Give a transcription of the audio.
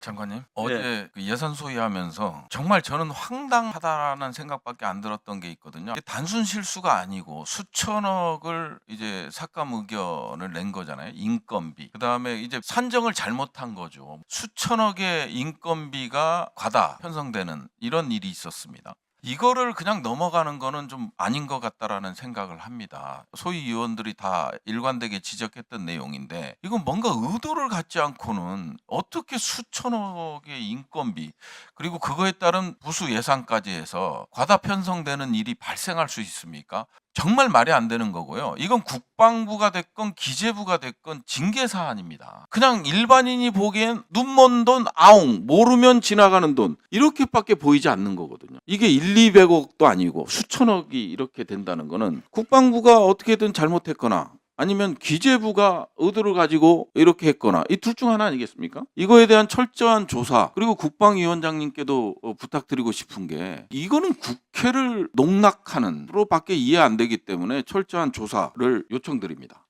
장관님 어제 그 예산 소위하면서 정말 저는 황당하다라는 생각밖에 안 들었던 게 있거든요. 이게 단순 실수가 아니고 수천억을 이제 삭감 의견을 낸 거잖아요. 인건비. 그다음에 이제 산정을 잘못한 거죠. 수천억의 인건비가 과다 편성되는 이런 일이 있었습니다. 이거를 그냥 넘어가는 거는 좀 아닌 것 같다라는 생각을 합니다. 소위 의원들이 다 일관되게 지적했던 내용인데 이건 뭔가 의도를 갖지 않고는 어떻게 수천억의 인건비 그리고 그거에 따른 부수 예산까지 해서 과다 편성되는 일이 발생할 수 있습니까? 정말 말이 안 되는 거고요. 이건 국방부가 됐건 기재부가 됐건 징계 사안입니다. 그냥 일반인이 보기엔 눈먼 돈 아웅 모르면 지나가는 돈 이렇게밖에 보이지 않는 거거든요. 이게 1, 200억도 아니고 수천억이 이렇게 된다는 거는 국방부가 어떻게든 잘못했거나 아니면 기재부가 의도를 가지고 이렇게 했거나 이 둘 중 하나 아니겠습니까? 이거에 대한 철저한 조사 그리고 국방위원장님께도 어, 부탁드리고 싶은 게 이거는 국회를 농락하는 으로밖에 이해 안 되기 때문에 철저한 조사를 요청드립니다.